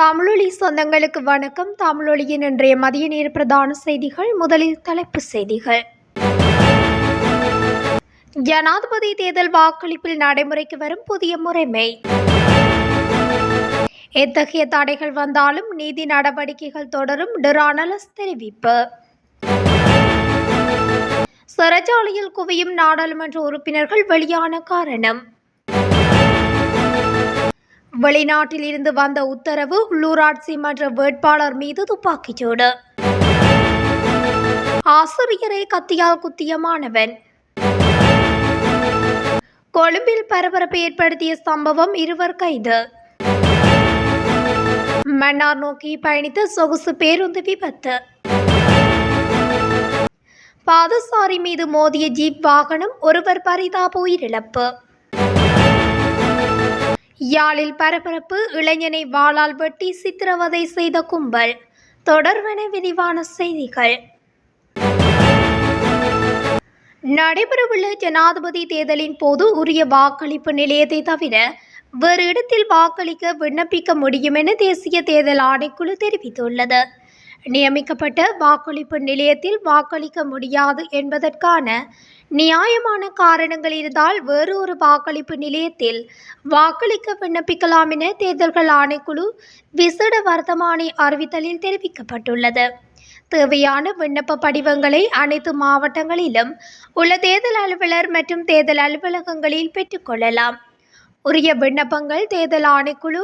தமிழொலி சொந்தங்களுக்கு வணக்கம். தமிழொலியின் இன்றைய மதிய நேர பிரதான செய்திகள் முதலில் தலைப்புச் செய்திகள். ஜனாதிபதி தேர்தல் வாக்களிப்பில் நடைமுறைக்கு வரும் புதிய முறைமை. எத்தகைய தடைகள் வந்தாலும் நீதி நடவடிக்கைகள் தொடரும் டிரானலஸ் தெரிவிப்பு. சிறைச்சாலையில் குவியும் நாடாளுமன்ற உறுப்பினர்கள் வெளியான காரணம். வெளிநாட்டில் இருந்து வந்த உத்தரவு உள்ளூராட்சி மன்ற வேட்பாளர் மீது துப்பாக்கிச்சூடு. ஆசிரியரை கத்தியால் குத்திய மாணவன் கொழும்பில் பரபரப்பு ஏற்படுத்திய சம்பவம் இருவர் கைது. மன்னார் நோக்கி பயணித்த சொகுசு பேருந்து விபத்து. பாதசாரி மீது மோதிய ஜீப் வாகனம் ஒருவர் பரிதாப உயிரிழப்பு. யாழில் பரபரப்பு இளைஞனை வாளால் வெட்டி சித்திரவதை செய்த கும்பல். தொடர்வன விரிவான செய்திகள். நடைபெறவுள்ள ஜனாதிபதி தேர்தலின் போது உரிய வாக்களிப்பு நிலையத்தை தவிர வேறு இடத்தில் வாக்களிக்க விண்ணப்பிக்க முடியும் என தேசிய தேர்தல் ஆணைக்குழு தெரிவித்துள்ளது. நியமிக்கப்பட்ட வாக்களிப்பு நிலையத்தில் வாக்களிக்க முடியாது என்பதற்கான நியாயமான காரணங்கள் இருந்தால் வேறு ஒரு வாக்களிப்பு நிலையத்தில் வாக்களிக்க விண்ணப்பிக்கலாம் என தேர்தல்கள் ஆணைக்குழு விசேட வர்த்தமானி அறிவித்தலில் தெரிவிக்கப்பட்டுள்ளது. தேவையான விண்ணப்ப படிவங்களை அனைத்து மாவட்டங்களிலும் உள்ள தேர்தல் அலுவலர் மற்றும் தேர்தல் அலுவலகங்களில் பெற்றுக்கொள்ளலாம் உரிய விண்ணப்பங்கள் தேர்தல் ஆணைக்குழு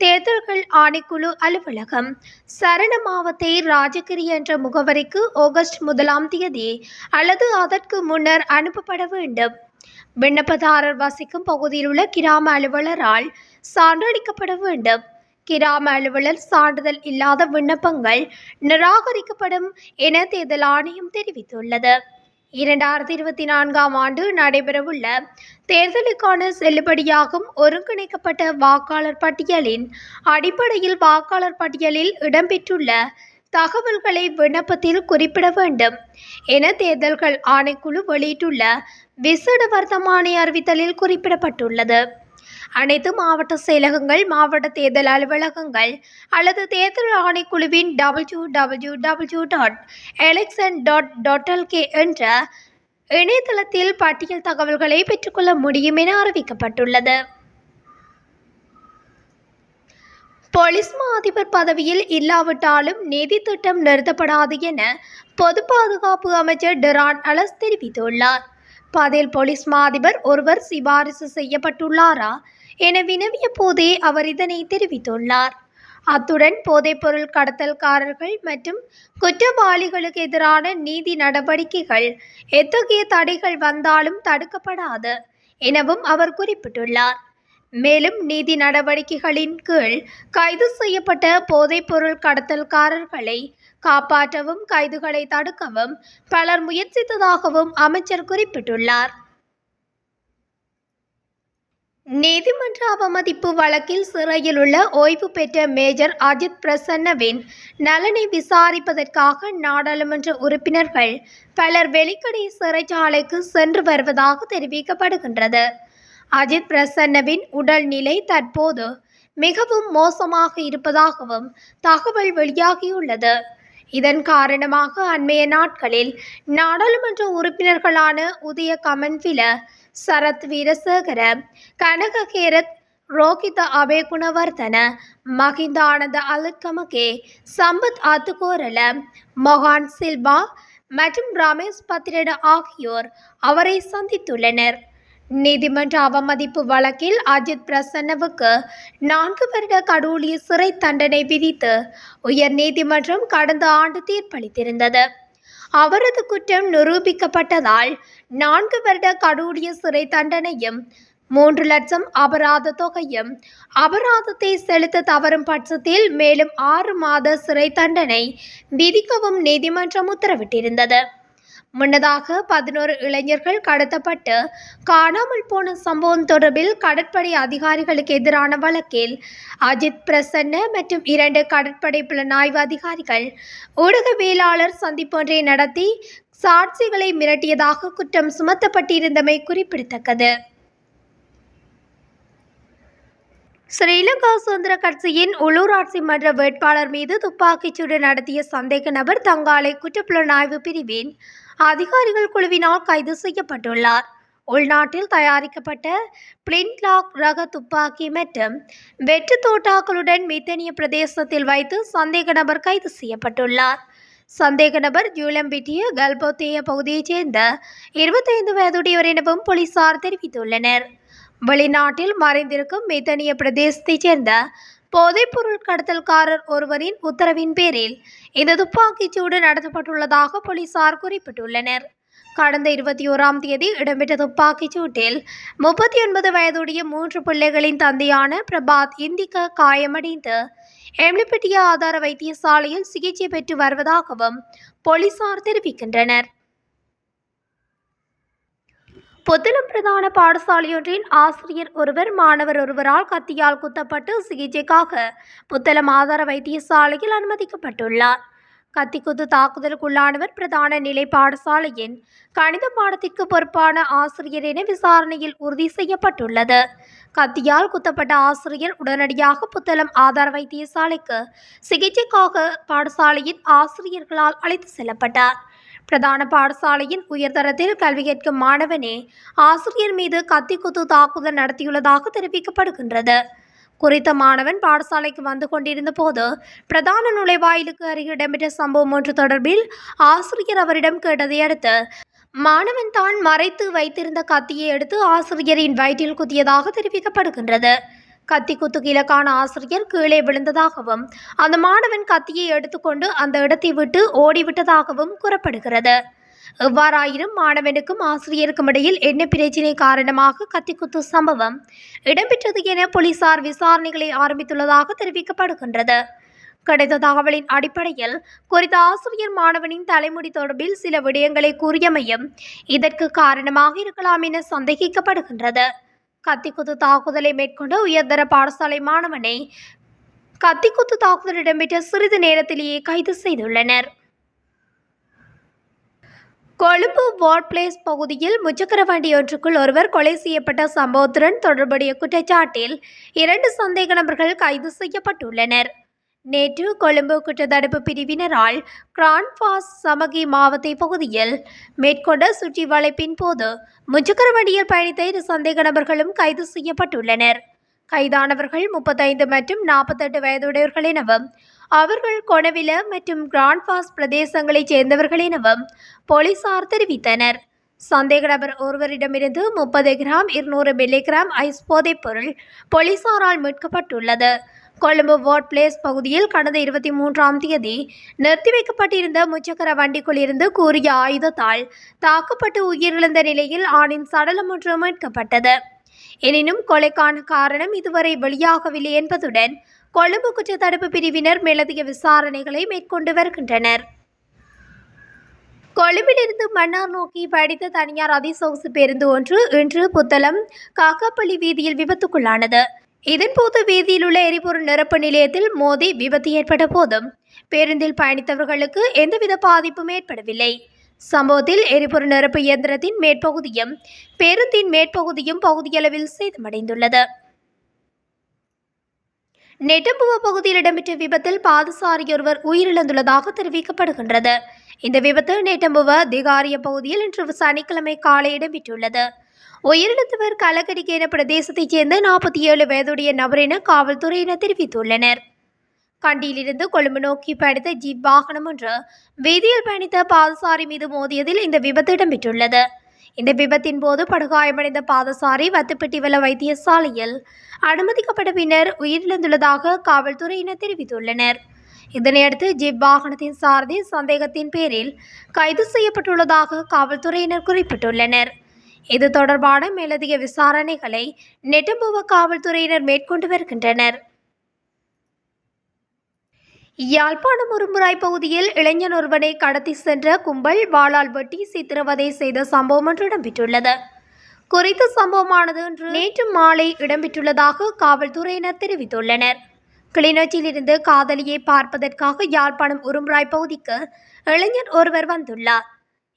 தேர்தல்கள் ஆணைக்குழு அலுவலகம். சரண மாவத்தை ராஜகிரி என்ற முகவரிக்கு ஆகஸ்ட் முதலாம் தேதி அல்லது அதற்கு முன்னர் அனுப்பப்பட வேண்டும். விண்ணப்பதாரர் வசிக்கும் பகுதியில் உள்ள கிராம அலுவலரால் சான்றளிக்கப்பட வேண்டும். கிராம அலுவலர் சான்றிதழ் இல்லாத விண்ணப்பங்கள் நிராகரிக்கப்படும் என தேர்தல் ஆணையம் தெரிவித்துள்ளது. இரண்டாயிரத்தி இருபத்தி நான்காம் ஆண்டு நடைபெறவுள்ள தேர்தலுக்கான செல்லுபடியாகும் ஒருங்கிணைக்கப்பட்ட வாக்காளர் பட்டியலின் அடிப்படையில் வாக்காளர் பட்டியலில் இடம்பெற்றுள்ள தகவல்களை விண்ணப்பத்தில் குறிப்பிட வேண்டும் என தேர்தல்கள் ஆணைக்குழு வெளியிட்டுள்ள விசேட வர்த்தமானி அறிவித்தலில் குறிப்பிடப்பட்டுள்ளது. அனைத்து மாவட்ட செயலகங்கள் மாவட்ட தேர்தல் அலுவலகங்கள் அல்லது தேர்தல் ஆணைக்குழுவின் W W W dot election dot dot என்ற இணையதளத்தில் பட்டியல் தகவல்களை பெற்றுக்கொள்ள முடியும் என அறிவிக்கப்பட்டுள்ளது. போலீஸ் மா அதிபர் பதவியில் இல்லாவிட்டாலும் நிதி திட்டம் நிறுத்தப்படாது என பொது பாதுகாப்பு அமைச்சர் டெரான் அலஸ் தெரிவித்துள்ளார். பதில் போலீஸ் மா அதிபர் ஒருவர் சிபாரிசு செய்யப்பட்டுள்ளாரா என வினவிய போதே அவர் இதனை தெரிவித்துள்ளார். அத்துடன் போதைப்பொருள் கடத்தல்காரர்கள் மற்றும் குற்றவாளிகளுக்கு எதிரான நீதி நடவடிக்கைகள் எத்தகைய தடைகள் வந்தாலும் தடுக்கப்படாது எனவும் அவர் குறிப்பிட்டுள்ளார். மேலும் நீதி நடவடிக்கைகளின் கீழ் கைது செய்யப்பட்ட போதைப்பொருள் கடத்தல்காரர்களை காப்பாற்றவும் கைதுகளை தடுக்கவும் பலர் முயற்சித்ததாகவும் அமைச்சர் குறிப்பிட்டுள்ளார். நீதிமன்ற அவமதிப்பு வழக்கில் சிறையில் உள்ள ஓய்வு பெற்ற மேஜர் அஜித் பிரசன்னவின் நலனை விசாரிப்பதற்காக நாடாளுமன்ற உறுப்பினர்கள் பலர் வெளிக்கடை சிறைச்சாலைக்கு சென்று வருவதாக தெரிவிக்கப்படுகின்றது. அஜித் பிரசன்னவின் உடல்நிலை தற்போது மிகவும் மோசமாக இருப்பதாகவும் தகவல் வெளியாகியுள்ளது. இதன் காரணமாக அண்மைய நாட்களில் நாடாளுமன்ற உறுப்பினர்களான உதய கமன்வில சரத் வீரசேகர கனககேரத் ரோகித அபே குணவர்தன மஹிந்த ஆனந்த சம்பத் ஆத்துகோரல மொஹான் சில்வா மற்றும் ரமேஷ் பத்திரட ஆகியோர் அவரை சந்தித்துள்ளனர். நீதிமன்ற அவமதிப்பு வழக்கில் அஜித் பிரசன்னவுக்கு நான்கு வருட கடூழிய சிறை தண்டனை விதித்து உயர் நீதிமன்றம் கடந்த ஆண்டு தீர்ப்பளித்திருந்தது. அவரது குற்றம் நிரூபிக்கப்பட்டதால் நான்கு வருட கடூடிய சிறை தண்டனையும் மூன்று லட்சம் அபராத தொகையும் அபராதத்தை செலுத்த தவறும் பட்சத்தில் மேலும் ஆறு மாத சிறை தண்டனை விதிக்கவும் நீதிமன்றம் உத்தரவிட்டிருந்தது. முன்னதாக பதினோரு இளைஞர்கள் கடத்தப்பட்டு காணாமல் போன சம்பவம் தொடர்பில் கடற்படை அதிகாரிகளுக்கு எதிரான வழக்கில் அஜித் பிரசன்ன மற்றும் இரண்டு கடற்படை புலனாய்வு அதிகாரிகள் ஊடகவியலாளர் சந்திப்பொன்றை நடத்தி சாட்சிகளை மிரட்டியதாக குற்றம் சுமத்தப்பட்டிருந்தமை குறிப்பிடத்தக்கது. ஸ்ரீலங்கா சுதந்திர கட்சியின் உள்ளூராட்சி மன்ற வேட்பாளர் மீது துப்பாக்கிச்சூடு நடத்திய சந்தேக நபர் தங்காலை குற்றப்புலனாய்வு பிரிவின் அதிகாரிகள் குழுவினால் கைது செய்யப்பட்டுள்ளார். உள்நாட்டில் தயாரிக்கப்பட்ட பிளின்லாக் ரக துப்பாக்கி மற்றும் வெற்று தோட்டாக்களுடன் மித்தனிய பிரதேசத்தில் வைத்து சந்தேக நபர் கைது செய்யப்பட்டுள்ளார். சந்தேக நபர் ஜூலம்பிட்டிய கல்போத்தேய பகுதியைச் சேர்ந்த இருபத்தைந்து வயதுடையவர் எனவும் போலீசார் தெரிவித்துள்ளனர். வெளிநாட்டில் மறைந்திருக்கும் மெத்தனிய பிரதேசத்தைச் சேர்ந்த போதைப்பொருள் கடத்தல்காரர் ஒருவரின் உத்தரவின் பேரில் இந்த துப்பாக்கிச் சூடு நடத்தப்பட்டுள்ளதாக போலீசார் குறிப்பிட்டுள்ளனர். கடந்த இருபத்தி ஓராம் தேதி இடம்பெற்ற துப்பாக்கிச் சூட்டில் முப்பத்தி ஒன்பது வயதுடைய மூன்று பிள்ளைகளின் தந்தையான பிரபாத் இந்திக்க காயமடைந்து எம்லிப்பட்டிய ஆதார வைத்தியசாலையில் சிகிச்சை பெற்று வருவதாகவும் போலீசார் தெரிவிக்கின்றனர். புத்தளம் பிரதான பாடசாலையொன்றின் ஆசிரியர் ஒருவர் மாணவர் ஒருவரால் கத்தியால் குத்தப்பட்டு சிகிச்சைக்காக புத்தளம் ஆதார வைத்தியசாலையில் அனுமதிக்கப்பட்டுள்ளார். கத்திக்குத்து தாக்குதலுக்குள்ளானவர் பிரதான நிலை பாடசாலையின் கணித பாடத்திற்கு பொறுப்பான ஆசிரியர் என விசாரணையில் உறுதி செய்யப்பட்டுள்ளது. கத்தியால் குத்தப்பட்ட ஆசிரியர் உடனடியாக புத்தளம் ஆதார வைத்தியசாலைக்கு சிகிச்சைக்காக பாடசாலையின் ஆசிரியர்களால் அழைத்து செல்லப்பட்டார். பிரதான பாடசாலையின் உயர்தரத்தில் கல்வி கேட்கும் மாணவனே ஆசிரியர் மீது கத்திக்குத்து தாக்குதல் நடத்தியுள்ளதாக தெரிவிக்கப்படுகின்றது. குறித்த மாணவன் பாடசாலைக்கு வந்து கொண்டிருந்த போது பிரதான நுழைவாயிலுக்கு அருகே இடம்பெற்ற சம்பவம் ஒன்று தொடர்பில் ஆசிரியர் அவரிடம் கேட்டதை அடுத்து மாணவன் தான் மறைத்து வைத்திருந்த கத்தியை எடுத்து ஆசிரியரின் வயிற்றில் குத்தியதாக தெரிவிக்கப்படுகின்றது. கத்தி குத்துக்கு இலக்கான ஆசிரியர் கீழே விழுந்ததாகவும் அந்த மாணவன் கத்தியை எடுத்துக்கொண்டு அந்த இடத்தை விட்டு ஓடிவிட்டதாகவும் கூறப்படுகிறது. எவ்வாறாயினும் மாணவனுக்கும் ஆசிரியருக்கும் இடையில் என்ன பிரச்சினை காரணமாக கத்திக்குத்து சம்பவம் இடம்பெற்றது என போலீசார் விசாரணைகளை ஆரம்பித்துள்ளதாக தெரிவிக்கப்படுகின்றது. கிடைத்த தகவலின் அடிப்படையில் குறித்த ஆசிரியர் மாணவனின் தலைமுடி தொடர்பில் சில விடயங்களை கூறியமையும் இதற்கு காரணமாக இருக்கலாம் என சந்தேகிக்கப்படுகின்றது. கத்திக்குத்து தாக்குதலை மேற்கொண்ட உயர்தர பாடசாலை மாணவனை கத்திக்குத்து தாக்குதல் இடம்பெற்ற சிறிது நேரத்திலேயே கைது செய்துள்ளனர். கொழும்பு வார்ட் பிளேஸ் பகுதியில் முச்சக்கர வண்டி ஒன்றுக்குள் ஒருவர் கொலை செய்யப்பட்ட சம்பவத்துடன் தொடர்புடைய குற்றச்சாட்டில் இரண்டு சந்தேக நபர்கள் கைது செய்யப்பட்டுள்ளனர். நேற்று கொழும்பு குற்றத்தடுப்பு பிரிவினரால் கிரான்பாஸ் சமகி மாவட்ட பகுதியில் மேற்கொண்ட சுற்றி வளைப்பின் போது முச்சக்கர வண்டியில் பயணித்த இரு சந்தேக நபர்களும் கைது செய்யப்பட்டுள்ளனர். கைதானவர்கள் முப்பத்தைந்து மற்றும் நாற்பத்தெட்டு வயதுடையவர்கள் எனவும் அவர்கள் கொணவில மற்றும் கிரான்பாஸ் பிரதேசங்களைச் சேர்ந்தவர்கள் எனவும் போலீசார் தெரிவித்தனர். சந்தேக நபர் ஒருவரிடமிருந்து முப்பது கிராம் இருநூறு மில்லிகிராம் ஐஸ் போதைப் பொருள் போலீசாரால் மீட்கப்பட்டுள்ளது. கொழும்பு வார்ட் பிளேஸ் பகுதியில் கடந்த இருபத்தி மூன்றாம் தேதி நிறுத்தி வைக்கப்பட்டிருந்த முச்சக்கர வண்டிக்குள் இருந்து கூறிய ஆயுதத்தால் தாக்கப்பட்டு உயிரிழந்த நிலையில் ஆணின் சடலம் ஒன்று மீட்கப்பட்டது. எனினும் கொலைக்கான காரணம் இதுவரை வெளியாகவில்லை என்பதுடன் கொழும்பு குற்றத்தடுப்பு பிரிவினர் மேலதிக விசாரணைகளை மேற்கொண்டு வருகின்றனர். கொழும்பிலிருந்து மன்னார் நோக்கி படித்த தனியார் அதிசோசு பேருந்து ஒன்று இன்று புத்தளம் காக்காப்பள்ளி வீதியில் விபத்துக்குள்ளானது. இதன்போது வீதியில் உள்ள எரிபொருள் நிரப்பு நிலையத்தில் மோதி விபத்து ஏற்பட்ட போதும். பேருந்தில் பயணித்தவர்களுக்கு எந்தவித பாதிப்பும் ஏற்படவில்லை. சம்பவத்தில் எரிபொருள் நிரப்பு இயந்திரத்தின் மேற்பகுதியும் பேருந்தின் மேற்பகுதியும் பகுதியளவில் சேதமடைந்துள்ளது. நெட்டம்புவ பகுதியில் இடம்பெற்ற விபத்தில் பாதசாரியொருவர் உயிரிழந்துள்ளதாக தெரிவிக்கப்படுகின்றது. இந்த விபத்து நெட்டம்புவ திகாரிய பகுதியில் இன்று சனிக்கிழமை காலை இடம்பெற்றுள்ளது. உயிரிழந்தவர் கலக்கடிக்கேன பிரதேசத்தைச் சேர்ந்த நாற்பத்தி ஏழு வயதுடைய நபர் என காவல்துறையினர் தெரிவித்துள்ளனர். கண்டியிலிருந்து கொழும்பு நோக்கி பயணித்த ஜீப் வாகனம் ஒன்று வீதியில் பயணித்த பாதசாரி மீது மோதியதில் இந்த விபத்து இடம்பெற்றுள்ளது. இந்த விபத்தின் போது படுகாயமடைந்த பாதசாரி வத்துப்பட்டிவல வைத்தியசாலையில் அனுமதிக்கப்பட்ட பின்னர் உயிரிழந்துள்ளதாக காவல்துறையினர் தெரிவித்துள்ளனர். இதனையடுத்து ஜிப் வாகனத்தின் சாரதி சந்தேகத்தின் பேரில் கைது செய்யப்பட்டுள்ளதாக காவல்துறையினர் குறிப்பிட்டுள்ளனர். இது தொடர்பான மேலதிக விசாரணைகளை நெட்டம்புவ காவல்துறையினர் மேற்கொண்டு வருகின்றனர். யாழ்ப்பாணம் ஒருமுறாய் பகுதியில் இளைஞன் ஒருவனை கடத்தி சென்ற கும்பல் வாளால் வெட்டி சித்திரவதை செய்த சம்பவம் ஒன்று இடம்பெற்றுள்ளது. குறித்த சம்பவமானது இன்று நேற்று மாலை இடம்பெற்றுள்ளதாக காவல்துறையினர் தெரிவித்துள்ளனர். கிளிநொச்சியிலிருந்து காதலியை பார்ப்பதற்காக யாழ்ப்பாணம் உரும்புராய் பகுதிக்கு இளைஞர் ஒருவர் வந்துள்ளார்.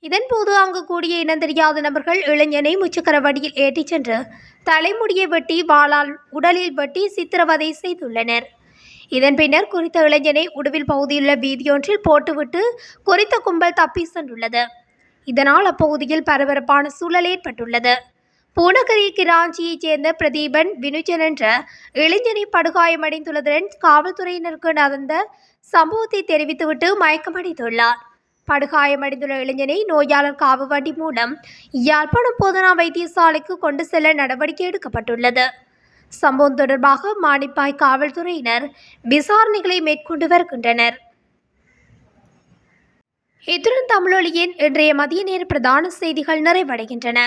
இதன்போது அங்கு கூடிய இனம் தெரியாத நபர்கள் இளைஞனை முச்சக்கரவடியில் ஏற்றிச் சென்று தலைமுடியை வெட்டி வாளால் உடலில் வெட்டி சித்திரவதை செய்துள்ளனர். இதன் பின்னர் குறித்த இளைஞனை உடுவில் பகுதியுள்ள வீதியொன்றில் போட்டுவிட்டு குறித்த கும்பல் தப்பி சென்றுள்ளது. இதனால் அப்பகுதியில் பரபரப்பான சூழல் ஏற்பட்டுள்ளது. பூனகரி கிராஞ்சியைச் சேர்ந்த பிரதீபன் வினுஜன் என்ற இளைஞனை படுகாயமடைந்துள்ளதுடன் காவல்துறையினருக்கு நடந்த சம்பவத்தை தெரிவித்துவிட்டு மயக்கமடைந்துள்ளார். படுகாயமடைந்துள்ள இளைஞனை நோயாளர் காவு வண்டி மூலம் யாழ்ப்பாணம் போதனா வைத்தியசாலைக்கு கொண்டு செல்ல நடவடிக்கை எடுக்கப்பட்டுள்ளது. சம்பவம் தொடர்பாக மானிப்பாய் காவல்துறையினர் விசாரணைகளை மேற்கொண்டு வருகின்றனர். இத்துடன் தமிழொலியின் இன்றைய மதிய நேர பிரதான செய்திகள் நிறைவடைகின்றன.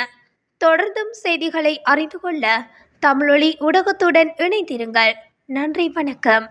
தொடர்ந்தும் செய்திகளை அறிந்து கொள்ள தமிழொலி ஊடகத்துடன் இணைந்திருங்கள். நன்றி வணக்கம்.